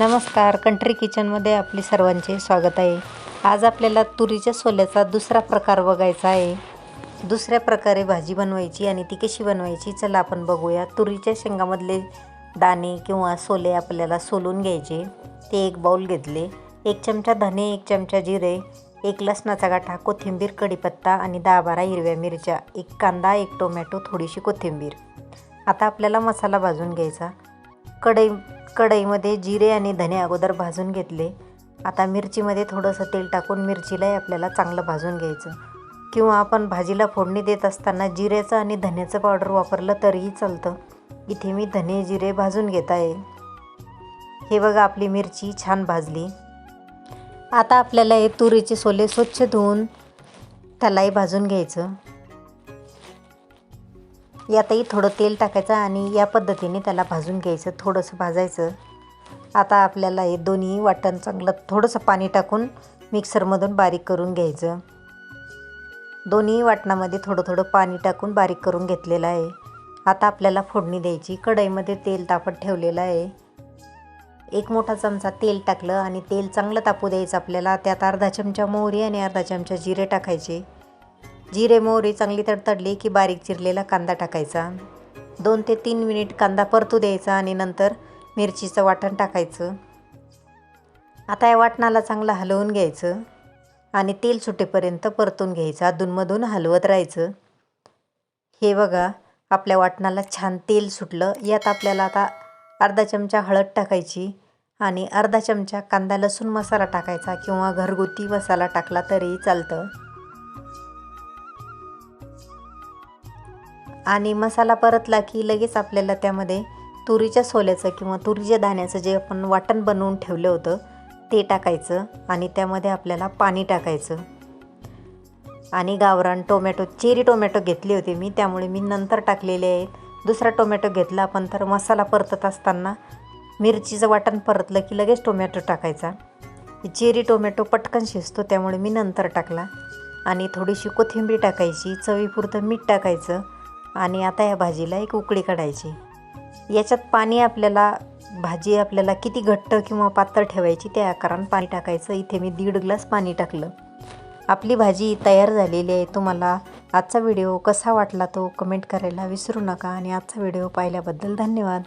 नमस्कार कंट्री किचनमध्ये आपले सर्वांचे स्वागत आहे. आज आपल्याला तुरीच्या सोल्याचा दुसरा प्रकार बघायचा आहे. दुसऱ्या प्रकारे भाजी बनवायची आणि ती कशी बनवायची चला आपण बघूया. तुरीच्या शेंगामधले दाणे किंवा सोले आपल्याला सोलून घ्यायचे. ते एक बाऊल घेतले. एक चमचा धने एक चमचा जिरे एक लसणाचा गाठा कोथिंबीर कढीपत्ता आणि दहा बारा हिरव्या मिरच्या एक कांदा एक टोमॅटो थोडीशी कोथिंबीर. आता आपल्याला मसाला भाजून घ्यायचा. कढई कढईमध्ये जिरे आणि धने अगोदर भाजून घेतले. आता मिरचीमध्ये थोडंसं तेल टाकून मिरचीलाही आपल्याला चांगलं भाजून घ्यायचं. किंवा आपण भाजीला फोडणी देत असताना जिऱ्याचं आणि धन्याचं पावडर वापरलं तरीही चालतं. इथे मी धने जिरे भाजून घेत आहे. हे बघा आपली मिरची छान भाजली. आता आपल्याला हे तुरीचे सोले स्वच्छ धुवून त्यालाही भाजून घ्यायचं. यातही थोडं तेल टाकायचं आणि या पद्धतीने त्याला भाजून घ्यायचं थोडंसं भाजायचं. आता आपल्याला हे दोन्ही वाटण चांगलं थोडंसं पाणी टाकून मिक्सरमधून बारीक करून घ्यायचं. दोन्ही वाटणामध्ये थोडं थोडं पाणी टाकून बारीक करून घेतलेलं आहे. आता आपल्याला फोडणी द्यायची कढईमध्ये तेल तापत ठेवलेलं आहे. एक मोठा चमचा तेल टाकलं आणि तेल चांगलं तापू द्यायचं आपल्याला. त्यात अर्धा चमचा मोहरी आणि अर्धा चमचा जिरे टाकायचे. जिरे मोहरी चांगली तडतडली की बारीक चिरलेला कांदा टाकायचा. दोन ते तीन मिनिट कांदा परतू द्यायचा आणि नंतर मिरचीचं वाटण टाकायचं. आता या वाटणाला चांगलं हलवून घ्यायचं आणि तेल सुटेपर्यंत परतून घ्यायचं. अधूनमधून हलवत राहायचं. हे बघा आपल्या वाटणाला छान तेल सुटलं. यात आपल्याला आता अर्धा चमचा हळद टाकायची आणि अर्धा चमचा कांदा लसूण मसाला टाकायचा किंवा घरगुती मसाला टाकला तरीही चालतं. आणि मसाला परतला की लगेच आपल्याला त्यामध्ये तुरीच्या सोल्याचं किंवा तुरीच्या दाण्याचं जे आपण वाटण बनवून ठेवलं होतं ते टाकायचं आणि त्यामध्ये आपल्याला पाणी टाकायचं. आणि गावरान टोमॅटो चेरी टोमॅटो घेतले होते मी त्यामुळे मी नंतर टाकलेले आहेत. दुसरा टोमॅटो घेतला आपण तर मसाला परतत असताना मिरचीचं वाटण परतलं की लगेच टोमॅटो टाकायचा. चेरी टोमॅटो पटकन शिजतो त्यामुळे मी नंतर टाकला. आणि थोडीशी कोथिंबीर टाकायची चवीपुरतं मीठ टाकायचं. आणि आता या भाजीला एक उकळी काढायची. याच्यात पाणी आपल्याला भाजी आपल्याला किती घट्ट किंवा पातळ ठेवायची त्या आकारानं पाणी टाकायचं. इथे मी दीड ग्लास पाणी टाकलं. आपली भाजी तयार झालेली आहे. तुम्हाला आजचा व्हिडिओ कसा वाटला तो कमेंट करायला विसरू नका. आणि आजचा व्हिडिओ पाहिल्याबद्दल धन्यवाद.